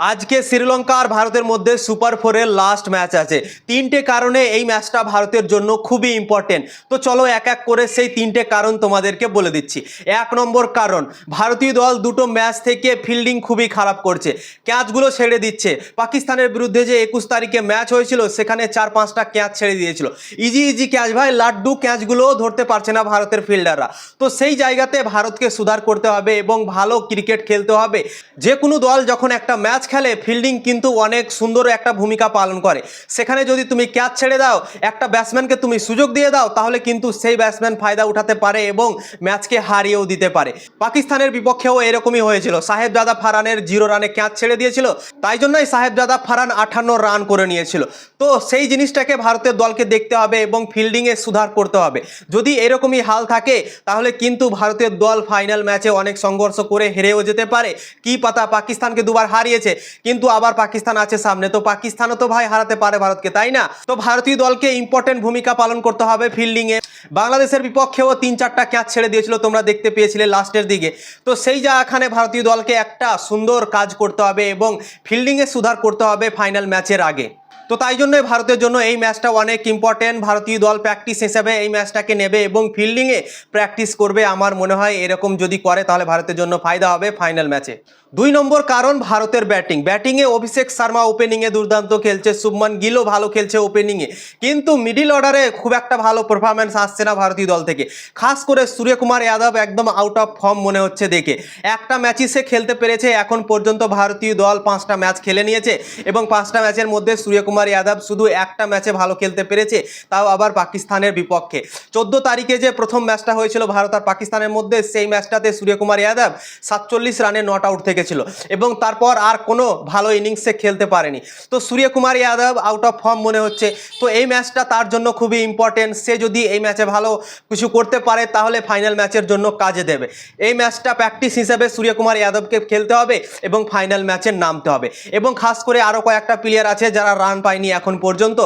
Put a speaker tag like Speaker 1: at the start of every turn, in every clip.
Speaker 1: আজকে শ্রীলঙ্কা আর ভারতের মধ্যে সুপার ফোরের লাস্ট ম্যাচ আছে। তিনটে কারণে এই ম্যাচটা ভারতের জন্য খুবই ইম্পর্টেন্ট তো চলো এক এক করে সেই তিনটে কারণ তোমাদেরকে বলে দিচ্ছি। এক নম্বর কারণ, ভারতীয় দল দুটো ম্যাচ থেকে ফিল্ডিং খুবই খারাপ করছে। ক্যাচগুলো ছেড়ে দিচ্ছে। পাকিস্তানের বিরুদ্ধে যে একুশ তারিখে ম্যাচ হয়েছিল, সেখানে চার পাঁচটা ক্যাচ ছেড়ে দিয়েছিল। ইজি ইজি ক্যাচ ভাই, লাড্ডু ক্যাচগুলোও ধরতে পারছে না ভারতের ফিল্ডাররা তো সেই জায়গাতে ভারতকে সুধার করতে হবে এবং ভালো ক্রিকেট খেলতে হবে। যে কোনো দল যখন একটা ম্যাচ খেলে ফিল্ডিং কিন্তু অনেক সুন্দর একটা ভূমিকা পালন করে। সেখানে যদি তুমি ক্যাচ ছেড়ে দাও, একটা ব্যাটসম্যানকে তুমি সুযোগ দিয়ে দাও, তাহলে কিন্তু সেই ব্যাটসম্যান ফায়দা উঠাতে পারে এবং ম্যাচকে হারিয়েও দিতে পারে। পাকিস্তানের বিপক্ষেও এরকমই হয়েছিল। সাহেবজাদা ফারানের জিরো রানে ক্যাচ ছেড়ে দিয়েছিল। তাই জন্যই সাহেবজাদা ফারান আঠান্ন রান করে নিয়েছিল। তো সেই জিনিসটাকে ভারতের দলকে দেখতে হবে এবং ফিল্ডিংয়ে সুধার করতে হবে। যদি এরকমই হাল থাকে, তাহলে কিন্তু ভারতের দল ফাইনাল ম্যাচে অনেক সংঘর্ষ করে হেরেও যেতে পারে। কি পাতা, পাকিস্তানকে দুবার হারিয়েছে। কিন্তু আবার পাকিস্তান আছে সামনে। তো পাকিস্তানও তো ভাই হারাতে পারে ভারতকে, তাই না? তো ভারতীয় দলকে ইম্পর্টেন্ট ভূমিকা পালন করতে হবে ফিল্ডিংয়ে বাংলাদেশের বিপক্ষেও তিন চারটা ক্যাচ ছেড়ে দিয়েছিল, তোমরা দেখতে পেয়েছিলে লাস্টের দিকে। তো সেই জায়গাখানে ভারতীয় দলকে একটা সুন্দর কাজ করতে হবে এবং ফিল্ডিংয়ে সুধার করতে হবে ফাইনাল ম্যাচের আগে। তো তাই জন্যই ভারতের জন্য এই ম্যাচটা অনেক ইম্পর্টেন্ট ভারতীয় দল প্র্যাকটিস হিসেবে এই ম্যাচটাকে নেবে এবং ফিল্ডিংয়ে প্র্যাকটিস করবে আমার মনে হয় এরকম যদি করে তাহলে ভারতের জন্য ফায়দা হবে ফাইনাল ম্যাচে দুই নম্বর কারণ ভারতের ব্যাটিং ব্যাটিংয়ে অভিষেক শর্মা ওপেনিংয়ে দুর্দান্ত খেলছে, শুভমান গিলও ভালো খেলছে ওপেনিংয়ে কিন্তু মিডিল অর্ডারে খুব একটা ভালো পারফরমেন্স আসছে না ভারতীয় দল থেকে। খাস করে সূর্যকুমার যাদব একদম আউট অফ ফর্ম মনে হচ্ছে দেখে। একটা ম্যাচই সে খেলতে পেরেছে, এখন পর্যন্ত ভারতীয় দল পাঁচটা ম্যাচ খেলে নিয়েছে এবং পাঁচটা ম্যাচের মধ্যে সূর্যকুমার যাদব শুধু একটা ম্যাচে ভালো খেলতে পেরেছে, তাও আবার পাকিস্তানের বিপক্ষে। চোদ্দ তারিখে যে প্রথম ম্যাচটা হয়েছিল ভারত আর পাকিস্তানের মধ্যে, সেই ম্যাচটাতে সূর্যকুমার যাদব সাতচল্লিশ রানে নট আউট থেকেছিল এবং তারপর আর কোনো ভালো ইনিংসে খেলতে পারেনি। তো Suryakumar Yadav out of form মনে হচ্ছে। তো এই ম্যাচটা তার জন্য খুবই ইম্পর্টেন্ট সে যদি এই ম্যাচে ভালো কিছু করতে পারে, তাহলে ফাইনাল ম্যাচের জন্য কাজে দেবে। এই ম্যাচটা প্র্যাকটিস হিসেবে সূর্যকুমার যাদবকে খেলতে হবে এবং ফাইনাল ম্যাচে নামতে হবে। এবং খাস করে আরও কয়েকটা প্লেয়ার আছে যারা রান পায়নি এখন পর্যন্ত।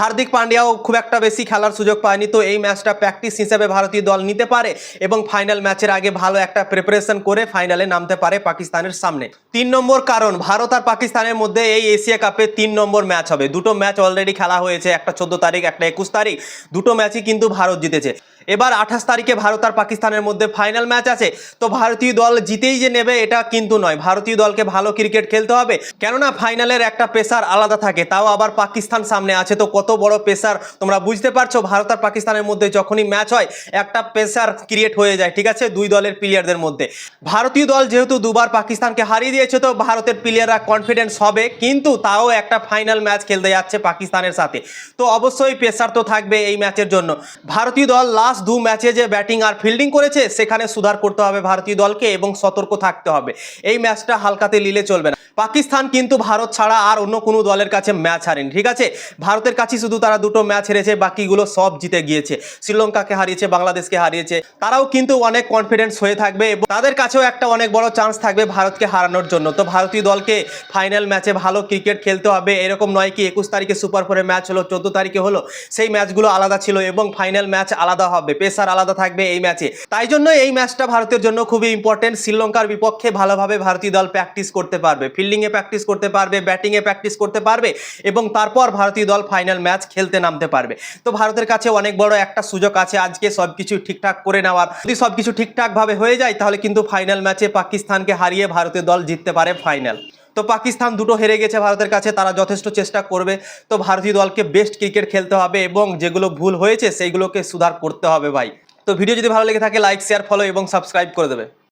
Speaker 1: হার্দিক পান্ডিয়াও খুব একটা বেশি খেলার সুযোগ পায়নি, তো এই ম্যাচটা প্র্যাকটিস হিসেবে ভারতীয় দল নিতে পারে এবং ফাইনাল ম্যাচের আগে ভালো একটা প্রিপারেশন করে ফাইনালে নামতে পারে পাকিস্তানের সামনে। তিন নম্বর কারণ, ভারত আর পাকিস্তানের মধ্যে এই এশিয়া কাপে তিন নম্বর ম্যাচ হবে। দুটো ম্যাচ অলরেডি খেলা হয়েছে, একটা চোদ্দ তারিখ, একটা একুশ তারিখ। দুটো ম্যাচই কিন্তু ভারত জিতেছে। এবার আঠাশ তারিখে ভারত আর পাকিস্তানের মধ্যে ফাইনাল ম্যাচ আছে। তো ভারতীয় দল জিতেই যে নেবে, এটা কিন্তু নয়। ভারতীয় দলকে ভালো ক্রিকেট খেলতে হবে। কেননা ফাইনালের একটা প্রেসার আলাদা থাকে, তাও আবার পাকিস্তান সামনে আছে। তো কত বড় প্রেসার তোমরা বুঝতে পারছ? ভারত আর পাকিস্তানের মধ্যে যখনই ম্যাচ হয়, একটা প্রেসার ক্রিয়েট হয়ে যায়, ঠিক আছে? দুই দলের প্লেয়ারদের মধ্যে। ভারতীয় দল যেহেতু দুবার পাকিস্তানকে হারিয়ে দিয়েছে, তো ভারতের প্লেয়াররা কনফিডেন্স হবে, কিন্তু তাও একটা ফাইনাল ম্যাচ খেলতে যাচ্ছে পাকিস্তানের সাথে। তো অবশ্যই প্রেসার তো থাকবে এই ম্যাচের জন্য। ভারতীয় দল লাস্ট দু ম্যাচে যে ব্যাটিং আর ফিল্ডিং করেছে, সেখানে সুধার করতে হবে ভারতীয় দলকে এবং সতর্ক থাকতে হবে। এই ম্যাচটা হালকাতে নিলে চলবে না। পাকিস্তান কিন্তু ভারত ছাড়া আর অন্য কোনো দলের কাছে ম্যাচ হারেনি, ঠিক আছে? ভারতের কাছে শুধু তারা দুটো ম্যাচ হেরেছে, বাকিগুলো সব জিতে গিয়েছে। শ্রীলঙ্কাকে হারিয়েছে, বাংলাদেশকে হারিয়েছে। তারাও কিন্তু অনেক কনফিডেন্স হয়ে থাকবে এবং তাদের কাছেও একটা অনেক বড় চান্স থাকবে ভারতকে হারানোর জন্য। তো ভারতীয় দলকে ফাইনাল ম্যাচে ভালো ক্রিকেট খেলতে হবে। এরকম নয় কি, একুশ তারিখে সুপার ফোরে ম্যাচ হলো, চোদ্দ তারিখে হলো। সেই ম্যাচগুলো আলাদা ছিল এবং ফাইনাল ম্যাচ আলাদা হবে। পেসার আলাদা থাকবে এই ম্যাচে তাই জন্য এই ম্যাচটা ভারতের জন্য খুবই ইম্পর্টেন্ট শ্রীলঙ্কার বিপক্ষে ভালোভাবে ভারতীয় দল প্র্যাকটিস করতে পারবে। ফিল্ডিংয়ে প্র্যাকটিস করতে পারবে ব্যাটিংয়ে প্র্যাকটিস করতে পারবে এবং তারপর ভারতীয় দল ফাইনাল ম্যাচ খেলতে নামতে পারবে। তো ভারতের কাছে অনেক বড় একটা সুযোগ আছে, আজকে সব কিছু ঠিকঠাক করে নেওয়ার। যদি সব কিছু ঠিকঠাকভাবে হয়ে যায়, তাহলে কিন্তু ফাইনাল ম্যাচে পাকিস্তানকে হারিয়ে ভারতের দল জিততে পারে ফাইনাল তো পাকিস্তান দুটো হেরে গেছে ভারতের কাছে, তারা যথেষ্ট চেষ্টা করবে। তো ভারতীয় দলকে বেস্ট ক্রিকেট খেলতে হবে এবং যেগুলো ভুল হয়েছে, সেইগুলোকে সুধার করতে হবে ভাই। তো ভিডিও যদি ভালো লেগে থাকে লাইক শেয়ার ফলো এবং সাবস্ক্রাইব করে দেবে।